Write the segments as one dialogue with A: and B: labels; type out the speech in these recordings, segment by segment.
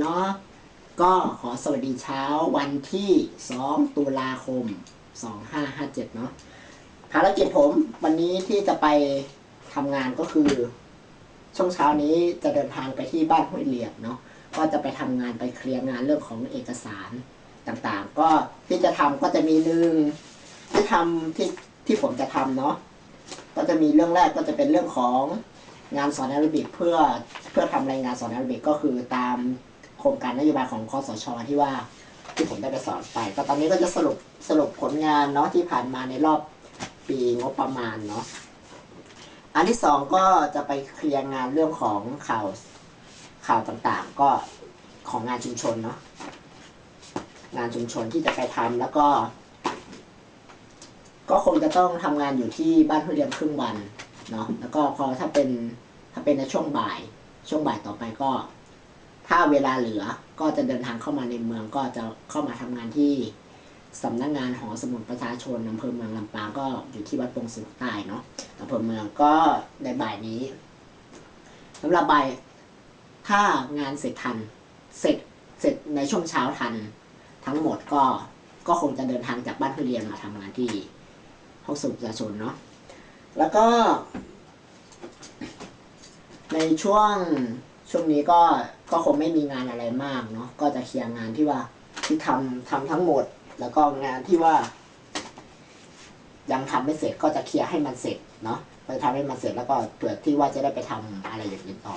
A: เนาะก็ขอสวัสดีเช้าวันที่ 2 ตุลาคม 2557 เนาะภารกิจผมวันนี้ที่จะไปทำงานก็คือ ช่วงเช้านี้จะเดินทางไปที่บ้านห้วยเหลียบเนาะก็จะไปทำงานไปเคลียร์งานเรื่องของเอกสารต่างๆ ก็ที่จะทำก็จะมีหนึ่งที่ทำที่ที่ผมจะทำเนาะก็จะมีเรื่องแรกก็จะเป็นเรื่องของงานสอนแอโรบิกเพื่อเพื่อทำรายงานสอนแอโรบิกก็คือตาม ครงการนโยบายของคอสชที่ว่าที่ผมได้ไปสอนไป ก็ตอนนี้ก็จะสรุปสรุปผลงานเนาะที่ผ่านมาในรอบปีงบประมาณเนาะอันที่สองก็จะไปเคลียร์งานเรื่องของข่าวข่าวต่างๆ ก็ของงานชุมชนเนาะงานชุมชนที่จะไปทำแล้วก็ ก็คงจะต้องทำงานอยู่ที่บ้านห้เรียมครึ่งวันเนาะแล้วก็พอถ้าเป็นถ้าเป็นในช่วงบ่าย ช่วงบ่ายต่อไปก็ ถ้าเวลาเหลือก็จะเดินทางเข้ามาในเมืองก็จะเข้ามาทำงานที่สำนักงานหอสมุดประชาชนอำเภอเมืองลำปางก็อยู่ที่วัดปงสุขใต้เนาะอำเภอเมืองก็ในบ่ายนี้สำหรับบ่ายถ้างานเสร็จทันเสร็จเสร็จในช่วงเช้าทัน ทั้งหมดก็ก็คงจะเดินทางจากบ้านเพื่อเรียนมาทำงานที่ห้องสมุดประชาชนเนาะแล้วก็ ในช่วงช่วงนี้ก็ ก็คงไม่มีงานอะไรมากเนาะก็จะเคลียร์งานที่ว่าที่ทำทำทั้งหมด แล้วก็งานที่ว่า ยังทำไม่เสร็จก็จะเคลียร์ให้มันเสร็จเนาะไปทำให้มันเสร็จแล้วก็เผื่อที่ว่าจะได้ไปทำอะไรอย่างอื่นต่อ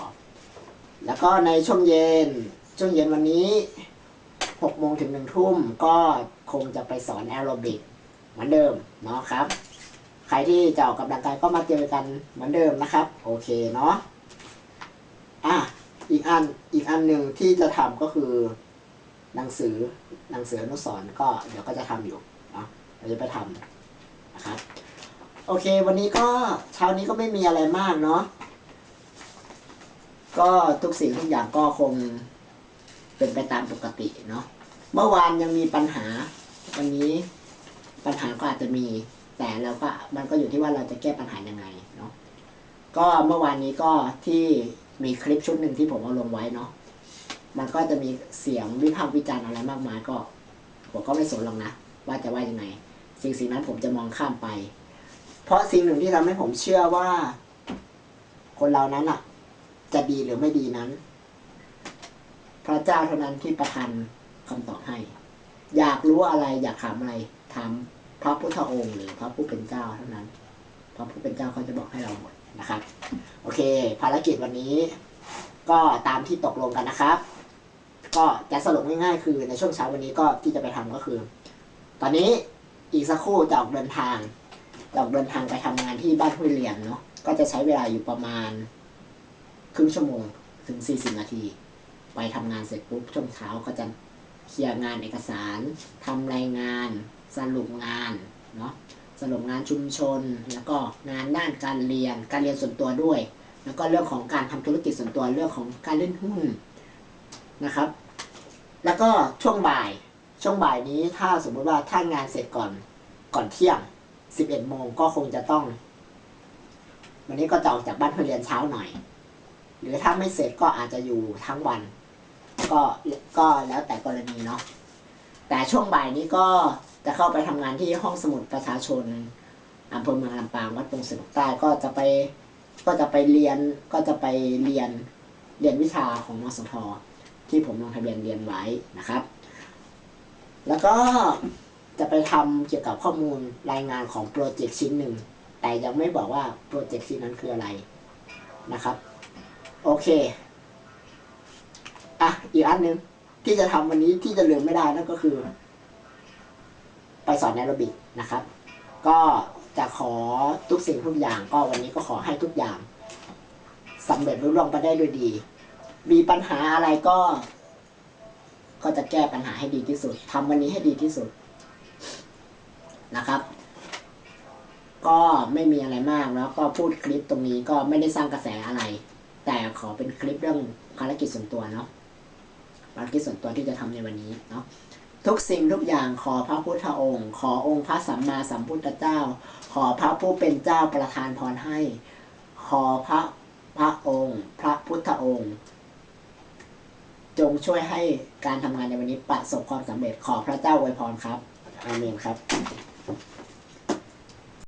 A: แล้วก็ในช่วงเย็นช่วงเย็นวันนี้หกโมงถึงหนึ่งทุ่มก็คงจะไปสอนแอโรบิกเหมือนเดิมเนาะครับ ใครที่จะออกกำลังกายก็มาเจอกันเหมือนเดิมนะครับ โอเคเนาะอะ อีกอันอีกอันหนึ่งที่จะทำก็คือหนังสือหนังสืออนุสรก็เดี๋ยวก็จะทำอยู่เนาะเราจะไปทำนะครับ โอเค วันนี้ก็เช้านี้ก็ไม่มีอะไรมากเนาะก็ทุกสิ่งทุกอย่างก็คงเป็นไปตามปกติเนาะเมื่อวานยังมีปัญหา วันนี้ปัญหาก็อาจจะมี แต่เราก็มันก็อยู่ที่ว่าเราจะแก้ปัญหายังไงเนาะก็เมื่อวานนี้ก็ที่ มีคลิปชุดหนึ่งที่ผมเอาลงไว้เนาะมันก็จะมีเสียงวิพากษ์วิจารณ์อะไรมากมายก็ผมก็ไม่สนหรอกนะว่าจะว่ายังไง สิ่งสิ่งนั้นผมจะมองข้ามไป เพราะสิ่งหนึ่งที่ทำให้ผมเชื่อว่า คนเรานั้นอะจะดีหรือไม่ดีนั้น พระเจ้าเท่านั้นที่ประทานคำตอบให้ อยากรู้อะไรอยากถามอะไรถามพระพุทธองค์หรือพระผู้เป็นเจ้าเท่านั้น พระผู้เป็นเจ้าเขาจะบอกให้เราหมด นะครับ โอเค ภารกิจวันนี้ ก็ตามที่ตกลงกันนะครับ ก็จะสรุปง่ายๆ คือในช่วงเช้าวันนี้ก็ที่จะไปทำก็คือ ตอนนี้อีกสักครู่จะออกเดินทางจะออกเดินทางไปทำงานที่บ้านห้วยเหลียมเนาะก็จะใช้เวลาอยู่ประมาณ ครึ่งชั่วโมงถึง 40 นาที ไปทำงานเสร็จปุ๊บช่วงเช้าก็จะเคลียร์งานเอกสารทำรายงาน สรุปงานเนาะ สรุปงานชุมชน แล้วก็งานด้านการเรียน การเรียนส่วนตัวด้วย แล้วก็เรื่องของการทำธุรกิจส่วนตัวเรื่องของการเล่นหุ้นนะครับ แล้วก็ช่วงบ่ายช่วงบ่ายนี้ถ้าสมมุติว่าถ้างานเสร็จก่อนก่อนเที่ยง 11โมงก็คงจะต้อง วันนี้ก็จะออกจากบ้านเพื่อเรียนเช้าหน่อย หรือถ้าไม่เสร็จก็อาจจะอยู่ทั้งวัน ก็ก็แล้วแต่กรณีเนาะแต่ช่วงบ่ายนี้ก็จะเข้าไปทำงานที่ห้องสมุดประชาชนอำเภอเมืองลำปางวัดปงสนุกใต้ก็จะไปก็จะไปเรียนก็จะไปเรียนเรียนวิชาของมสทที่ผมลงทะเบียนเรียนไว้นะครับ แล้วก็จะไปทำเกี่ยวกับข้อมูลรายงานของโปรเจกต์ชิ้นหนึ่ง แต่ยังไม่บอกว่าโปรเจกต์ชิ้นนั้นคืออะไรนะครับ โอเค อะ อีกอันหนึ่งที่จะทำวันนี้ที่จะลืมไม่ได้นั่นก็คือ ไปสอนแอโรบิกนะครับ ก็จะขอทุกสิ่งทุกอย่างก็วันนี้ก็ขอให้ทุกอย่างสำเร็จรุ่ล่วงไปได้ด้วยดี มีปัญหาอะไรก็ ก็จะแก้ปัญหาให้ดีที่สุดทำวันนี้ให้ดีที่สุดนะครับ ก็ไม่มีอะไรมากแล้วก็พูดคลิปตรงนี้ก็ไม่ได้สร้างกระแสอะไร แต่ขอเป็นคลิปเรื่องภารกิจส่วนตัวเนาะภารกิจส่วนตัวที่จะทำในวันนี้เนาะ ทุกสิ่งทุกอย่างขอพระพุทธองค์ ขอองค์พระสัมมาสัมพุทธเจ้า ขอพระผู้เป็นเจ้าประทานพรให้ ขอพระพระองค์ พระพุทธองค์ จงช่วยให้การทำงานในวันนี้ประสบความสำเร็จขอพระเจ้าอวยพรครับอาเมนครับ